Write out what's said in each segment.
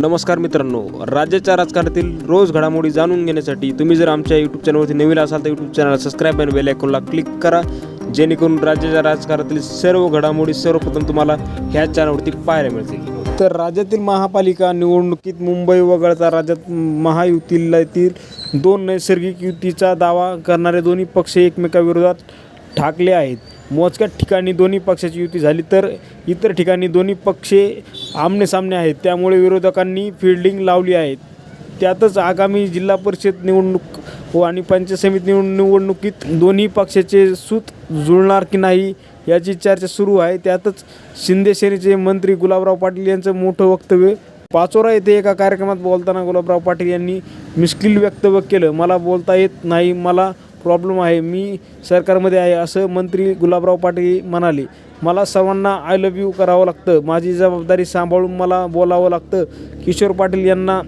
नमस्कार मित्रांनो राज्याच्या राजकारणातील रोज घडामोडी जाणून घेण्यासाठी तुम्ही जर आमच्या यूट्यूब चॅनलवरती नवीन असाल तर यूट्यूब चॅनल सबस्क्राईब आणि बेल आयकॉनला क्लिक करा. जेणेकरून राज्याच्या राजकारणातील सर्व घडामोडी सर्वप्रथम तुम्हाला ह्या चॅनलवरती पाहायला मिळतील. तर राज्यातील महापालिका निवडणुकीत मुंबई वगळता राज्यात महायुतीतील दोन नैसर्गिक युतीचा दावा करणारे दोन्ही पक्ष एकमेकाविरोधात ठाकले आहेत. मोजक्या ठिकाणी दोन्ही पक्षाची युती झाली तर इतर ठिकाणी दोन्ही पक्षे आमनेसामने आहेत. त्यामुळे विरोधकांनी फिल्डिंग लावली आहे. त्यातच आगामी जिल्हा परिषद निवडणूक व आणि पंचायत समिती निवड निवडणुकीत दोन्ही पक्षाचे सूत जुळणार की नाही याची चर्चा सुरू आहे. त्यातच शिंदे सेनेचे मंत्री गुलाबराव पाटील यांचं मोठं वक्तव्य. पाचोरा येथे एका कार्यक्रमात बोलताना गुलाबराव पाटील यांनी मिश्किल वक्तव्य केलं. मला बोलता येत नाही. मला प्रॉब्लेम आहे. मी सरकारमध्ये आहे असं मंत्री गुलाबराव पाटील म्हणाले. मला सर्वांना आय लव्ह यू करावं लागतं. माझी जबाबदारी सांभाळून मला बोलावं लागतं. किशोर पाटील यांना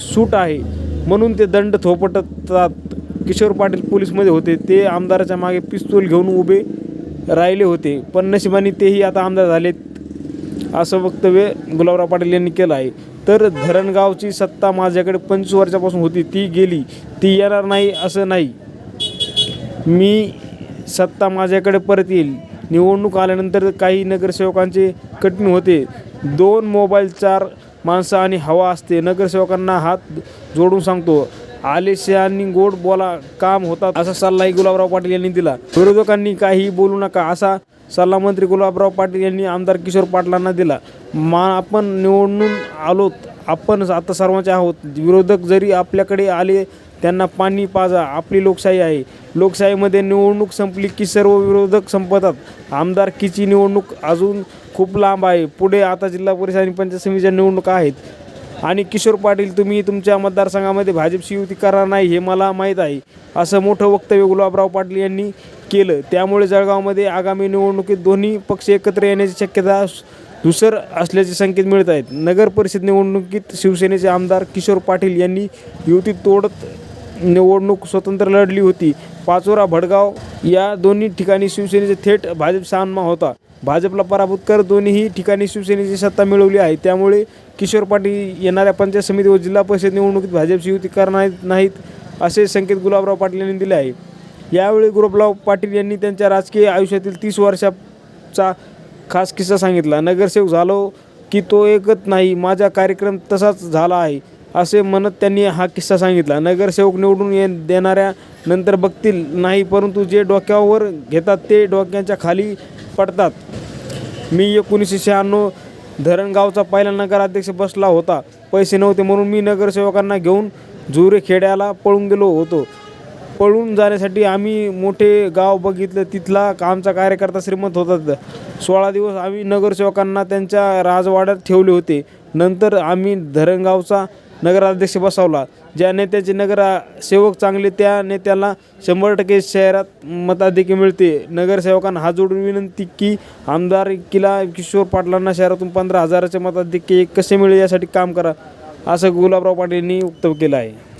सूट आहे. म्हणून ते दंड थोपटतात. किशोर पाटील पोलीसमध्ये होते. ते आमदाराच्या मागे पिस्तूल घेऊन उभे राहिले होते. पण नशिबाने तेही आता आमदार झालेत असं वक्तव्य गुलाबराव पाटील यांनी केलं आहे. तर धरणगावची सत्ता माझ्याकडे पंचवीस वर्षापासून होती. ती गेली. ती येणार नाही असं नाही. मी सत्ता माझ्याकडे परत येईल. निवडणूक आल्यानंतर काही नगरसेवकांचे कठीण होते. दोन मोबाईल चार माणसं आणि हवा असते. नगरसेवकांना हात जोडून सांगतो आलेशांनी गोड बोला काम होतात असा सल्लाही गुलाबराव पाटील यांनी दिला. विरोधकांनी काही बोलू नका असा सल्ला मंत्री गुलाबराव पाटील यांनी आमदार किशोर पाटलांना दिला. मा आपण निवडून आलोत. आपण आता सर्वांचे आहोत. विरोधक जरी आपल्याकडे आले त्यांना पाणी पाजा. आपली लोकशाही आहे. लोकशाहीमध्ये निवडणूक संपली की सर्व विरोधक संपतात. आमदारकीची निवडणूक अजून खूप लांब आहे. पुढे आता जिल्हा परिषद आणि पंचायत समितीच्या निवडणुका आहेत. आणि किशोर पाटील तुम्ही तुमच्या मतदारसंघामध्ये भाजपची युती करणार नाही हे मला माहीत आहे. असं मोठं वक्तव्य गुलाबराव पाटील यांनी केलं. त्यामुळे जळगावमध्ये आगामी निवडणुकीत दोन्ही पक्ष एकत्र येण्याची शक्यता धुसर असल्याचे संकेत मिळत आहेत. नगर परिषद निवडणुकीत शिवसेनेचे आमदार किशोर पाटील यांनी युती तोडत निवडणूक स्वतंत्र लढली होती. पाचोरा भडगाव या दोन्ही ठिकाणी शिवसेनेचे थेट भाजप सामना होता. भाजपला पराभूत कर दोन्हीही ठिकाणी शिवसेनेची सत्ता मिळवली आहे. त्यामुळे किशोर पाटील येणाऱ्या पंचायत समिती व जिल्हा परिषद निवडणुकीत भाजपची युती करणार नाहीत असे संकेत गुलाबराव पाटील यांनी दिले आहे. यावेळी गुलाबराव पाटील यांनी त्यांच्या राजकीय आयुष्यातील तीस वर्षाचा खास किस्सा सांगितला. नगरसेवक झालो की तो एकच नाही. माझा कार्यक्रम तसाच झाला आहे असे म्हणत त्यांनी हा किस्सा सांगितला. नगरसेवक निवडून ये देणाऱ्या नंतर बघतील. नाही परंतु जे डोक्यावर घेतात ते डोक्याच्या खाली पडतात. मी एकोणीसशे शहाण्णव धरणगावचा पहिला नगराध्यक्ष बसला होता. पैसे नव्हते म्हणून मी नगरसेवकांना घेऊन जुरे खेड्याला पळून गेलो होतो. पळून जाण्यासाठी आम्ही मोठे गाव बघितलं. तिथला आमचा कार्यकर्ता श्रीमंत होता. सोळा दिवस आम्ही नगरसेवकांना त्यांच्या राजवाड्यात ठेवले होते. नंतर आम्ही धरणगावचा नगराध्यक्ष बसवला. ज्या नेत्याचे नगरसेवक चांगले त्या नेत्याला शंभर टक्के शहरात मताधिक्य मिळते. नगरसेवकांना हा जोडून विनंती की आमदार किला किशोर पाटलांना शहरातून पंधरा हजाराचे मताधिक्य कसे मिळेल यासाठी काम करा असं गुलाबराव पाटील यांनी वक्तव्य केलं आहे.